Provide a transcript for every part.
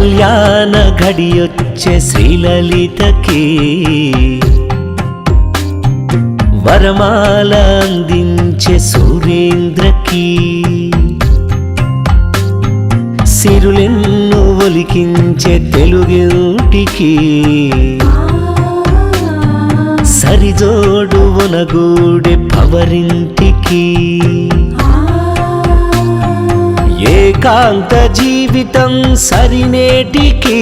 కళ్యాణ ఘడియొచ్చే శ్రీలలితకి వరమాల అందించే సురేంద్రకి సిరులెన్ను ఒలికించే తెలుగుటికి సరిజోడు వనగూడే పవరింటికి కాంత జీవితం సరినేటికి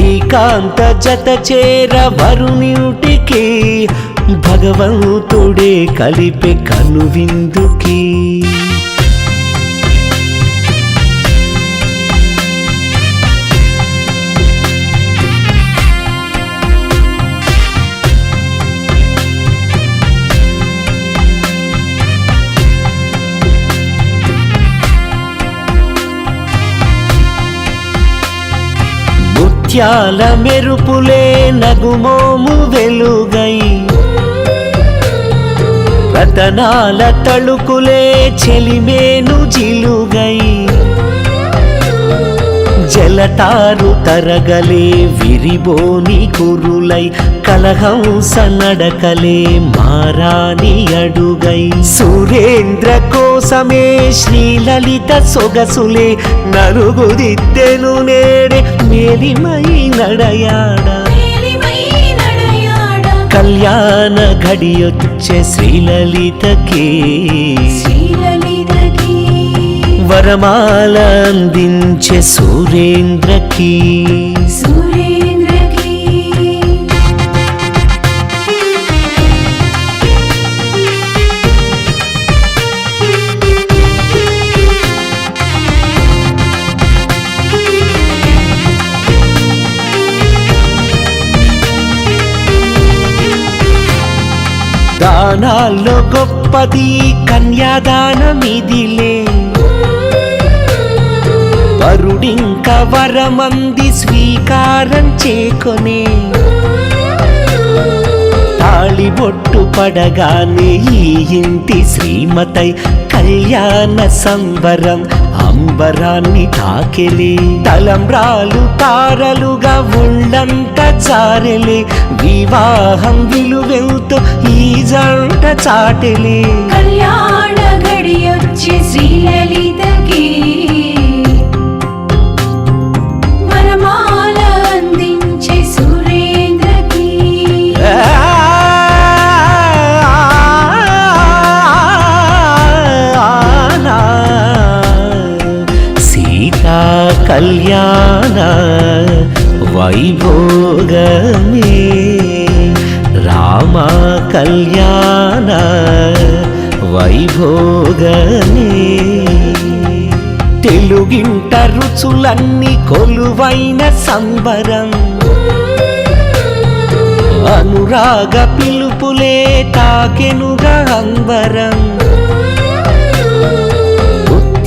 ఈ కాంత జత చేర వరుణ్యుటికి భగవంతుడే కలిపే కనువిందుకి. ముత్యాల మెరుపులే నగుమోము వెలుగై. రతనాల తళుకులే చెలిమేను జిలుగై. జలటారు తరగలే విరిబోని కురులై కలహం సనడకలే మారాని అడుగై. సురేంద్ర కోసమే శ్రీలలిత సొగసులే నలుగుదిద్దెను నేడే మేలిమై నడయాడ. కళ్యాణ ఘడియొచ్చే శ్రీలలితకి. వరమాల అందించే సురేంద్రకి. సురేంద్రకి. దానాల్లో గొప్పది కన్యాదానమిదిలే. వరుడింక వరమంది స్వీకారం చేకొనే. తాళిబొట్టు పడగానే ఈ ఇంటి శ్రీమతై కళ్యాణ సంబరం అంబరాన్ని తాకెలే. తలంబ్రాలు తారలుగా ఉండంత చారెలే వివాహం విలువెంతో ఈ జంట చాటెలే. కళ్యాణ గడియొచ్చి శ్రీలలిత సీతా కళ్యాణ వైభోగమే. రామ కళ్యాణ వైభోగమే. తెలుగింట రుచులన్నీ కొలువైన సంబరం. అనురాగ పిలుపులే తాకెనుగా అంబరం.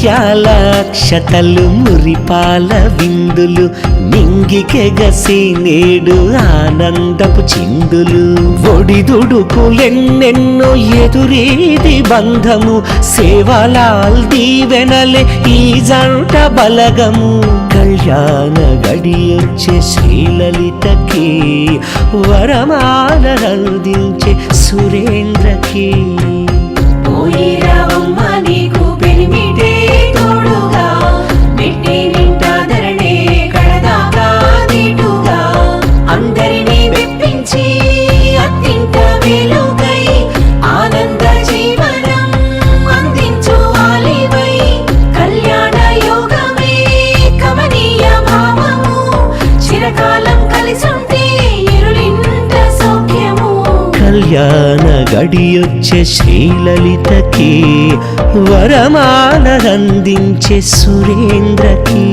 ముత్యాల అక్షతలు మురిపాల విందులు నింగికెగసి నేడు ఆనందపు చిందులు. ఒడిదుడుకులెన్నెన్నో ఎదురీది బంధము సేవలాల్ దీవెనలే ఈ జంట బలగము. కళ్యాణ గడియొచ్చే శ్రీలలితకి వరమాల అందించే సురేంద్రకి పోయిరావమ్మ కళ్యాణ గడియొచ్చే శ్రీలలితకి వరమాల అందించే సురేంద్రకి.